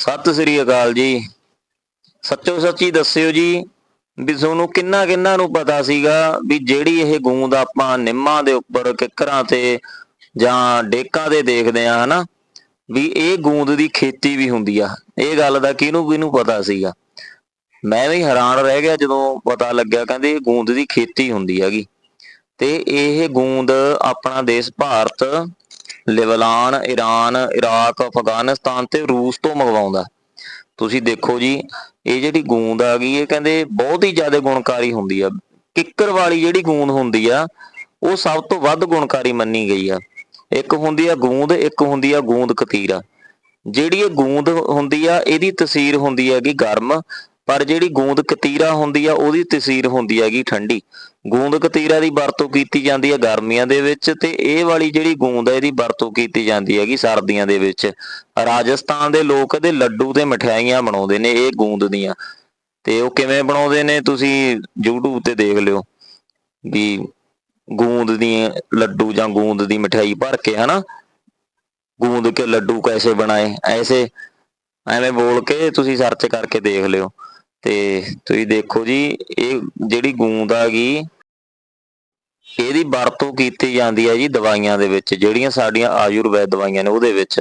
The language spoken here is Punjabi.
ਸਤਿ ਸ੍ਰੀ ਅਕਾਲ ਜੀ। ਸੱਚੋ ਸੱਚੀ ਦੱਸਿਓ ਜੀ, ਵੀ ਤੁਹਾਨੂੰ ਕਿੰਨਾ ਕਿੰਨਾ ਨੂੰ ਪਤਾ ਸੀਗਾ ਵੀ ਜਿਹੜੀ ਇਹ ਗੂੰਦ ਆਪਾਂ ਨਿੰਮਾਂ ਦੇ ਉੱਪਰ, ਕਿੱਕਰਾਂ ਤੇ ਜਾਂ ਡੇਕਾਂ ਤੇ ਦੇਖਦੇ ਆ ਹਨਾ, ਵੀ ਇਹ ਗੂੰਦ ਦੀ ਖੇਤੀ ਵੀ ਹੁੰਦੀ ਆ। ਇਹ ਗੱਲ ਦਾ ਕਿਹਨੂੰ ਕਿਹਨੂੰ ਪਤਾ ਸੀਗਾ? ਮੈਂ ਵੀ ਹੈਰਾਨ ਰਹਿ ਗਿਆ ਜਦੋਂ ਪਤਾ ਲੱਗਿਆ, ਕਹਿੰਦੇ ਇਹ ਗੂੰਦ ਦੀ ਖੇਤੀ ਹੁੰਦੀ ਹੈਗੀ। ਤੇ ਇਹ ਗੂੰਦ ਆਪਣਾ ਦੇਸ਼ ਭਾਰਤ ਲਿਬਨਾਨ ਈਰਾਨ ਇਰਾਕ, ਅਫਗਾਨਿਸਤਾਨ ਤੇ ਰੂਸ ਤੋਂ ਮੰਗਵਾਉਂਦਾ। ਤੁਸੀਂ ਦੇਖੋ ਜੀ, ਇਹ ਜਿਹੜੀ ਗੂੰਦ ਆ ਗਈ, ਇਹ ਕਹਿੰਦੇ ਬਹੁਤ ਹੀ ਜ਼ਿਆਦਾ ਗੁਣਕਾਰੀ ਹੁੰਦੀ ਆ। ਕਿੱਕਰ ਵਾਲੀ ਜਿਹੜੀ ਗੂੰਦ ਹੁੰਦੀ ਆ, ਉਹ ਸਭ ਤੋਂ ਵੱਧ ਗੁਣਕਾਰੀ ਮੰਨੀ ਗਈ ਆ। ਇੱਕ ਹੁੰਦੀ ਆ ਗੂੰਦ, ਇੱਕ ਹੁੰਦੀ ਆ ਗੂੰਦ ਕਤੀਰਾ। ਜਿਹੜੀ ਇਹ ਗੂੰਦ ਹੁੰਦੀ ਆ, ਇਹਦੀ ਤਸੀਰ ਹੁੰਦੀ ਹੈਗੀ ਗਰਮ। ਪਰ ਜਿਹੜੀ ਗੂੰਦ ਕਤੀਰਾ ਹੁੰਦੀ ਆ, ਉਹਦੀ ਤਸੀਰ ਹੁੰਦੀ ਹੈਗੀ ਠੰਡੀ। ਗੂੰਦ ਕਤੀਰਾ ਦੀ ਵਰਤੋਂ ਕੀਤੀ ਜਾਂਦੀ ਹੈ ਗਰਮੀਆਂ ਦੇ ਵਿੱਚ ਤੇ ਇਹ ਵਾਲੀ ਜਿਹੜੀ ਗੂੰਦ ਹੈ ਇਹਦੀ ਵਰਤੋਂ ਕੀਤੀ ਜਾਂਦੀ ਹੈਗੀ ਸਰਦੀਆਂ ਦੇ ਵਿੱਚ। ਰਾਜਸਥਾਨ ਦੇ ਲੋਕ ਇਹਦੇ ਲੱਡੂ ਤੇ ਮਠਿਆਈਆਂ ਬਣਾਉਂਦੇ ਨੇ, ਇਹ ਗੂੰਦ ਦੀਆਂ। ਤੇ ਉਹ ਕਿਵੇਂ ਬਣਾਉਂਦੇ ਨੇ, ਤੁਸੀਂ YouTube ਤੇ ਦੇਖ ਲਿਓ ਵੀ ਗੂੰਦ ਦੀ ਲੱਡੂ ਜਾਂ ਗੂੰਦ ਦੀ ਮਠਿਆਈ ਭਰ ਕੇ, ਹਨਾ? ਗੂੰਦ ਕੇ ਲੱਡੂ ਕੈਸੇ ਬਣਾਏ? ਐਸੇ ਐਵੇਂ ਬੋਲ ਕੇ ਤੁਸੀਂ ਸਰਚ ਕਰਕੇ ਦੇਖ ਲਿਓ। ਤੇ ਤੁਸੀਂ ਦੇਖੋ ਜੀ, ਇਹ ਜਿਹੜੀ ਗੂੰਦ ਆ ਗਈ, ਇਹਦੀ ਵਰਤੋਂ ਕੀਤੀ ਜਾਂਦੀ ਹੈ ਜੀ ਦਵਾਈਆਂ ਦੇ ਵਿੱਚ, ਜਿਹੜੀਆਂ ਸਾਡੀਆਂ ਆਯੁਰਵੈਦ ਦਵਾਈਆਂ ਨੇ ਉਹਦੇ ਵਿੱਚ।